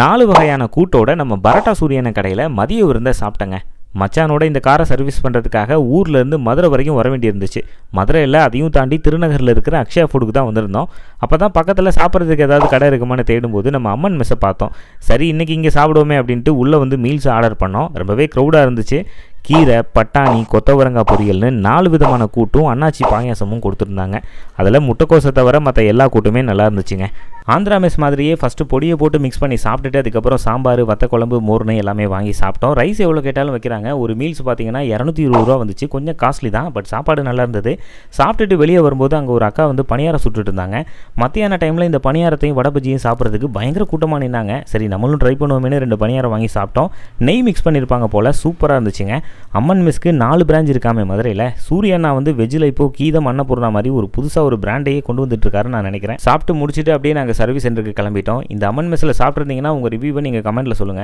நாலு வகையான கூட்டோட நம்ம பரோட்டா சூரியன கடையில் மதிய விருந்த சாப்பிட்டேங்க. மச்சானோட இந்த காரை சர்வீஸ் பண்ணுறதுக்காக ஊர்லேருந்து மதுரை வரைக்கும் வர வேண்டியிருந்துச்சு. மதுரையில் அதையும் தாண்டி திருநகரில் இருக்கிற அக்ஷயா ஃபுட்டுக்கு தான் வந்திருந்தோம். அப்போ தான் பக்கத்தில் சாப்பிட்றதுக்கு ஏதாவது கடை இருக்குமான்னு தேடும்போது நம்ம அம்மன் மெஸ்ஸை பார்த்தோம். சரி இன்றைக்கி இங்கே சாப்பிடுவோமே அப்படின்ட்டு உள்ளே வந்து மீல்ஸ் ஆர்டர் பண்ணோம். ரொம்பவே க்ரௌடாக இருந்துச்சு. கீரை பட்டாணி கொத்தவரங்காய் பொரியல்னு நாலு விதமான கூட்டும் அன்னாச்சி பாயாசமும் கொடுத்துருந்தாங்க. அதில் முட்டைக்கோசை தவிர மற்ற எல்லா கூட்டுமே நல்லா இருந்துச்சுங்க. ஆந்திரா மெஸ் மாதிரியே ஃபஸ்ட்டு பொடியை போட்டு மிக்ஸ் பண்ணி சாப்பிட்டுட்டு அதுக்கப்புறம் சாம்பார் வத்த குழம்பு மோர்னு எல்லாமே வாங்கி சாப்பிட்டோம். ரைஸ் எவ்வளோ கேட்டாலும் வைக்கிறாங்க. ஒரு மீல்ஸ் பார்த்தீங்கன்னா இரநூத்தி இருபது ரூபா வந்துச்சு. கொஞ்சம் காஸ்ட்லி தான் பட் சாப்பாடு நல்லா இருந்தது. சாப்பிட்டுட்டு வெளியே வரும்போது அங்கே ஒரு அக்கா வந்து பணியாரம் சுட்டுட்டு இருந்தாங்க. மத்தியான டைமில் இந்த பணியாரத்தையும் வடை சாப்பிட்றதுக்கு பயங்கர கூட்டமாக நின்னாங்க. சரி நம்மளும் ட்ரை பண்ணுவோமேனு ரெண்டு பணியாரம் வாங்கி சாப்பிட்டோம். நெய் மிக்ஸ் பண்ணியிருப்பாங்க போல் சூப்பராக இருந்துச்சுங்க. அம்மன் மெஸ்க்கு நாலு பிரான்ச் இருக்காமே மதுரையில். சூரியண்ணா வந்து வெஜ்ஜில் இப்போ கீதம் அன்னபூர்ணா மாதிரி ஒரு புதுசாக ஒரு பிராண்டையே கொண்டு வந்துட்டு நான் நினைக்கிறேன். சாப்பிட்டு முடிச்சுட்டு அப்படியே நாங்கள் சர்வீஸ் சென்டருக்கு கிளம்பிட்டோம். இந்த அம்மன் மெஸ்ஸில் சாப்பிட்ருந்தீங்கன்னா உங்கள் ரிவ்யூவை நீங்கள் கமெண்ட்டில் சொல்லுங்கள்